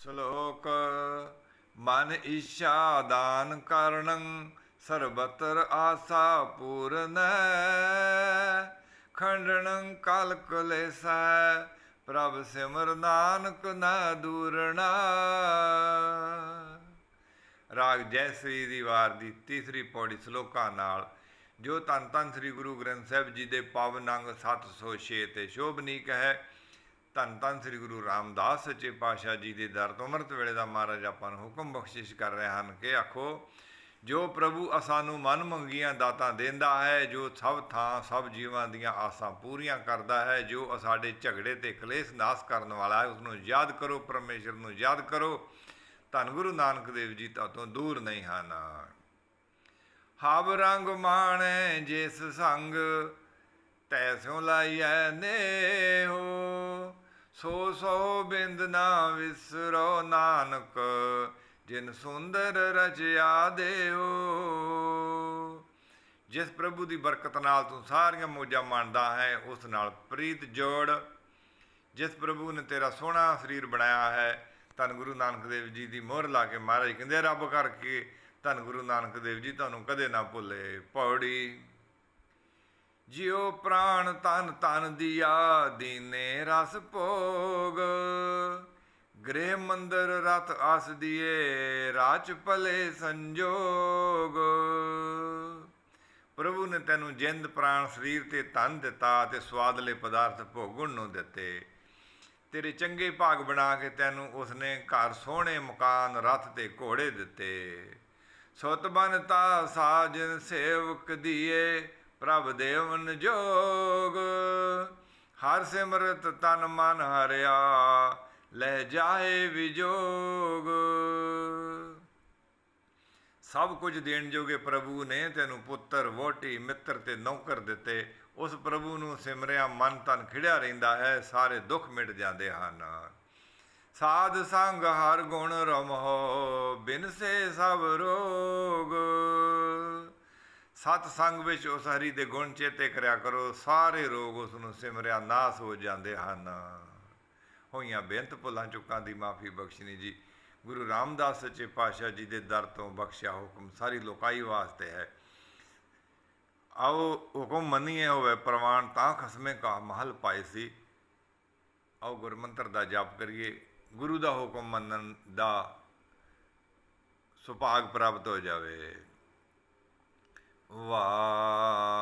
ਸ਼ਲੋਕ, ਮਨ ਇੱਛਾ ਦਾਨ ਕਰਨੰ, ਸਰਬਤਰ ਆਸਾ ਪੂਰਨ ਖੰਡਨੰ ਕਲ ਕਲੇਸੈ ਪ੍ਰਭ ਸਿਮਰ ਨਾਨਕ ਨਾ ਦੂਰਣਾ ਰਾਗ ਜੈਸਰੀ ਦੀ ਵਾਰ ਦੀ ਤੀਸਰੀ ਪੌੜੀ ਸ਼ਲੋਕਾਂ ਨਾਲ ਜੋ ਧੰਨ ਧੰਨ ਸ੍ਰੀ ਗੁਰੂ ਗ੍ਰੰਥ ਸਾਹਿਬ ਜੀ ਦੇ ਪਾਵਨ ਅੰਗ 706 ਤੇ ਸ਼ੋਭਨੀਕ ਹੈ ਧੰਨ ਧੰਨ ਸ੍ਰੀ ਗੁਰੂ ਰਾਮਦਾਸ ਸੱਚੇ ਪਾਤਸ਼ਾਹ ਜੀ ਦੇ ਦਰ ਤੋਂ ਅੰਮ੍ਰਿਤ ਵੇਲੇ ਦਾ ਮਹਾਰਾਜ ਆਪਾਂ ਨੂੰ ਹੁਕਮ ਬਖਸ਼ਿਸ਼ ਕਰ ਰਹੇ ਹਨ ਕਿ ਆਖੋ, ਜੋ ਪ੍ਰਭੂ ਅਸਾਨੂੰ ਮਨ ਮੰਗੀਆਂ ਦਾਤਾਂ ਦਿੰਦਾ ਹੈ, ਜੋ ਸਭ ਥਾਂ, ਸਭ ਜੀਵਾਂ ਦੀਆਂ ਆਸਾਂ ਪੂਰੀਆਂ ਕਰਦਾ ਹੈ, ਜੋ ਸਾਡੇ ਝਗੜੇ ਤੇ ਕਲੇਸ਼ ਨਾਸ਼ ਕਰਨ ਵਾਲਾ ਹੈ ਉਸ ਨੂੰ ਯਾਦ ਕਰੋ, ਪਰਮੇਸ਼ਰ ਨੂੰ ਯਾਦ ਕਰੋ। ਧੰਨ ਗੁਰੂ ਨਾਨਕ ਦੇਵ ਜੀ ਤਾਂ ਤੋਂ ਦੂਰ ਨਹੀਂ ਹਨ। ਹਬ ਰੰਗ ਮਾਣੈ, ਜਿਸ ਸੰਗ ਤੈਸਿਉ ਲਾਈਐ ਨੇਹੋ। ਸੋ ਸੋ ਬਿੰਦ ਨਾ ਵਿਸਰੋ ਨਾਨਕ, ਜਿਨ ਸੁੰਦਰ ਰਚਿਆ ਦੇਹੋ ਜਿਸ ਪ੍ਰਭੂ ਦੀ ਬਰਕਤ ਨਾਲ ਤੂੰ ਸਾਰੀਆਂ ਮੋਜਾਂ ਮੰਨਦਾ ਹੈ, ਉਸ ਨਾਲ ਪ੍ਰੀਤ ਜੋੜ। ਜਿਸ ਪ੍ਰਭੂ ਨੇ ਤੇਰਾ ਸੋਹਣਾ ਸਰੀਰ ਬਣਾਇਆ ਹੈ, ਧੰਨ ਗੁਰੂ ਨਾਨਕ ਦੇਵ ਜੀ ਦੀ ਮੋਹਰ ਲਾ ਕੇ ਮਹਾਰਾਜ ਕਹਿੰਦੇ ਰੱਬ ਕਰਕੇ ਧੰਨ ਗੁਰੂ ਨਾਨਕ ਦੇਵ ਜੀ, ਤੁਹਾਨੂੰ ਕਦੇ ਨਾ ਭੁੱਲੇ ਪੌੜੀ। ਜਿਉ ਪ੍ਰਾਣ ਤਨ ਤਨ ਦੀਆ ਦੀਨੇ ਰਸ ਭੋਗ। ਗ੍ਰਹਿ ਮੰਦਰ ਰਤ ਆਸ ਦੀਏ ਰਾਚ ਭਲੇ ਸੰਜੋਗ। ਪ੍ਰਭੂ ਨੇ ਤੈਨੂੰ ਜਿੰਦ ਪ੍ਰਾਣ ਸਰੀਰ ਤੇ ਤਨ ਦਿੱਤਾ ਤੇ ਸਵਾਦਲੇ ਪਦਾਰਥ ਭੋਗਣ ਨੂੰ ਦਿੱਤੇ। ਤੇਰੇ ਚੰਗੇ ਭਾਗ ਬਣਾ ਕੇ ਤੈਨੂੰ ਉਸਨੇ ਘਰ ਸੋਹਣੇ ਮਕਾਨ ਰਥ ਤੇ ਘੋੜੇ ਦਿੱਤੇ। ਸੁਤ ਬਨਤਾ ਸਾਜਨ ਸੇਵਕ ਦੀਏ ਪ੍ਰਭ ਦੇਵਨ ਜੋਗ। ਹਰ ਸਿਮਰਤ ਤਨ ਮਨ ਹਰਿਆ, ਲੈ ਜਾਏ ਵਿਜੋਗ। ਸਭ ਕੁਝ ਦੇਣ ਜੋਗੇ ਪ੍ਰਭੂ ਨੇ ਤੈਨੂੰ ਪੁੱਤਰ ਵੋਟੀ ਮਿੱਤਰ ਤੇ ਨੌਕਰ ਦਿੱਤੇ। ਉਸ ਪ੍ਰਭੂ ਨੂੰ ਸਿਮਰਿਆ ਮਨ ਤਨ ਖਿੜਿਆ ਰਹਿੰਦਾ ਹੈ, ਸਾਰੇ ਦੁੱਖ ਮਿਟ ਜਾਂਦੇ ਹਨ। ਸਾਧ ਸੰਗ ਹਰ ਗੁਣ ਰਮਹੁ, ਬਿਨ ਸੇ ਸਭ ਰੋਗ। ਸਤ ਸੰਗ ਵਿੱਚ ਉਸ ਹਰੀ ਦੇ ਗੁਣ ਚੇਤੇ ਕਰਿਆ ਕਰੋ, ਸਾਰੇ ਰੋਗ ਉਸ ਨੂੰ ਸਿਮਰਿਆ, ਨਾਸ ਹੋ ਜਾਂਦੇ ਹਨ। ਹੋਈਆਂ ਬੇਅੰਤ ਭੁੱਲਾਂ ਚੁੱਕਾਂ ਦੀ ਮਾਫੀ ਬਖਸ਼ਣੀ ਜੀ। ਗੁਰੂ ਰਾਮਦਾਸ ਸੱਚੇ ਪਾਤਸ਼ਾਹ ਜੀ ਦੇ ਦਰ ਤੋਂ ਬਖਸ਼ਿਆ ਹੁਕਮ ਸਾਰੀ ਲੋਕਾਈ ਵਾਸਤੇ ਹੈ। ਆਓ ਹੁਕਮ ਮੰਨੀਏ ਹੋਵੇ ਪ੍ਰਮਾਣ ਤਾਂ ਖਸਮੇ ਕਾ ਮਹਲ ਪਾਏ ਸੀ। ਆਓ ਗੁਰਮੰਤਰ ਦਾ ਜਾਪ ਕਰੀਏ। ਗੁਰੂ ਦਾ ਹੁਕਮ ਮੰਨਣ ਦਾ ਸੁਭਾਗ ਪ੍ਰਾਪਤ ਹੋ ਜਾਵੇ। ਵਾਹਿਗੁਰੂ